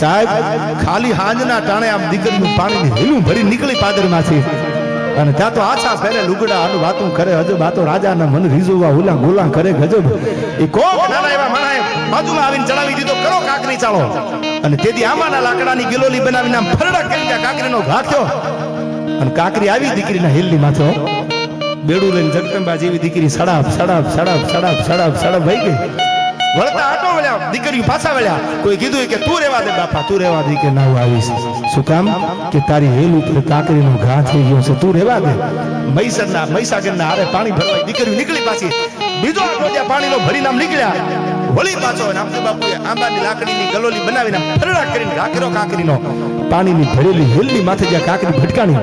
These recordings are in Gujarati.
સાહેબ, ખાલી હાંજના ટાણે આમ દીકરીનું પાણી હેલું ભરી નીકળી પાદરમાંથી. અને ત્યાં તો આછા પહેરે લુગડા, આનું વાતું કરે હજુ વાતો રાજાના મન રીઝવવા ઉલા ગોલા કરે ગજબ. એ કોક નાના એવા માણાએ બાજુમાં આવીને ચડાવી દીધો, કરો કાકરી ચાલો અને તેથી આમાના લાકડાની ગિલોલી બનાવીને આમ ફરડા કરી ત્યાં કાકરીનો ઘા થયો. અને કાકરી આવી દીકરીના હેલની માથો. બેડું લઈને જગદંબા જેવી દીકરી સડાપ સડાપ સડાપ સડાપ સડાપ સડાપ વહી ગઈ. વળતા આટો વળ્યા દીકરી પાછા વળ્યા. કોઈ કીધું કે તું રેવા દે બાપા, તું રેવા દે. કે ના, હું આવીશ. શું કામ? કે તારી હેલ ઉપર કાકરીનો ઘા થઈ ગયો છે, તું રેવા દે. મહીસરના મહીસાગરના આરે પાણી ભરવા દીકરી નીકળી પાછી. બીજો આટો ત્યાં પાણીનો ભરી નામ નીકળ્યા. વળી પાછો નામદેવ બાપુએ આંબાની લાકડીની ગલોલી બનાવીને ફરડા કરીને ઘા કાકરીનો પાણીની ભરેલી હેલની માથે જ્યાં કાકરી ભટકાણી.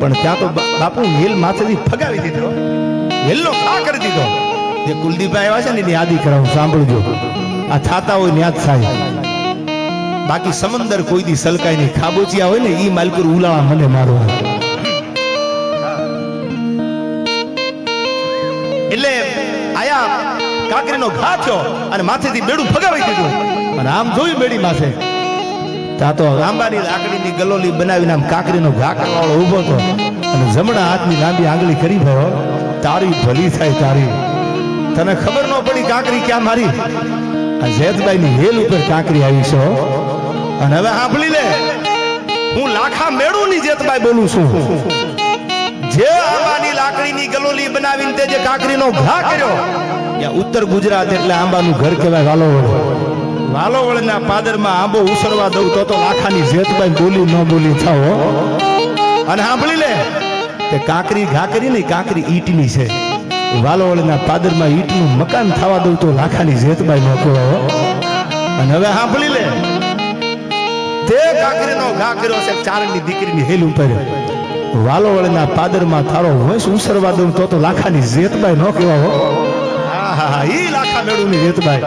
પણ ત્યાં તો બાપુ હેલ માથેથી ફગાવી દીધો. હેલનો ખા કરી દીધો. જે કુલદીપ આવ્યા છે ને, એની યાદી કરાવું, સાંભળજો. આ થાતા હોય ન્યાજ થાય. બાકી સમંદર કોઈ દી સલકાય નહીં. ખાબોચિયા હોય ને, ઈ માલકુર ઉલાળા મને મારો એટલે આયા કાકરીનો ઘા થયો અને માથેથી બેડું ફગાવી દીધું. અને આમ જોયું બેડી માથે. ત્યાં તો આંબાની લાકડીની ગલોલી બનાવીને આમ કાકરીનો ઘા કરવાળો ઊભો હતો. અને જમણા હાથની લાંબી આંગળી કરી ભયો તારી ભલી થાય તારી. તને ખબર ન પડી કાંકરી ક્યાં મારી? આ જેતબાઈની હેલ ઉપર કાંકરી આવી છે. અને હવે સાંભળી લે. હું લાખા મેળુની જેતબાઈ બોલું છું. જે આંબાની લાકડીની ગલોલી બનાવીને તે જે કાંકરીનો ઘા કર્યો, ત્યાં ઉત્તર ગુજરાત એટલે આંબાનું ઘર કહેવાય વાલોવળ. વાલોવળના પાદરમાં આંબો ઉસરવા દઉં તો તો લાખાની જેતબાઈ બોલી ન બોલી થાઓ. અને સાંભળી લે, તે કાંકરી ઘા કરી નહીં કાંકરી ઈટની છે. વાલોવડના પાદરમાં ઈટનું મકાન થવા દઉં તો લાખાની જેતબાઈ ન કહેવાય અને હવે સાંભળી લે. તે કાકરીનો ઘા કર્યો છે, ચારણની દીકરીની હેલ ઉપર. વાલોવળના પાદરમાં તારો વંશ ઉસરવા દઉં તો તો લાખાની જેતબાઈ ન કહેવા હો. હા ઈ લાખા મેળુની જેતબાઈ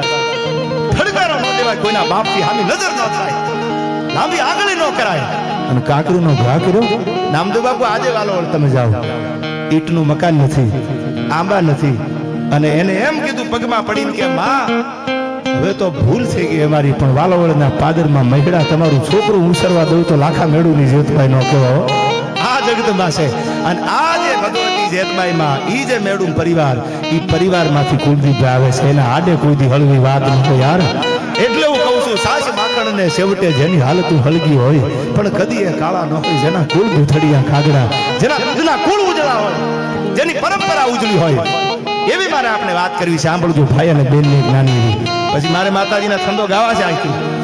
ફડકારો ન દેવાય, કોઈના બાપથી હામી નજર ન થાય. લાંબી આગળી ન કરાય. અને કાકરીનો ઘા કર્યો. નામદેવ બાપુ, આજે વાલોવળ તમે જાઓ. ઈટનું મકાન નથી. આંબા નથી. અને એને એમ કીધું પગમાં પડીને કે, માં, હવે તો ભૂલ થઈ ગઈ અમારી, પણ વાલોવડના પાદરમાં મહિડા તમારું છોકરું ઉસરવા દઉં તો લાખા મેળુની જેતભાઈ નો કહેવાય આ જગદંબા છે. અને આ જે ભગવતી જેતબાઈમાં, ઈ જે મેળું પરિવાર, ઈ પરિવારમાંથી કુલદીપ આવે છે. એના આડે કોઈ દી હળવી વાત નથી યાર. એટલે હું કહું છું, સાસ માખણ ને છેવટે જેની હાલત હળગી હોય, પણ કદી એ કાળા ન હોય. જેના કુલ ભૂથડિયા કાગડા, જેના દૂધના કુળ ઉજળા હોય. જેની પરંપરા ઉજળી હોય. એવી મારે આપણે વાત કરવી છે. સાંભળજો, ભાઈ અને બેનની નાની પછી મારે માતાજીના છંદો ગાવા છે આખી.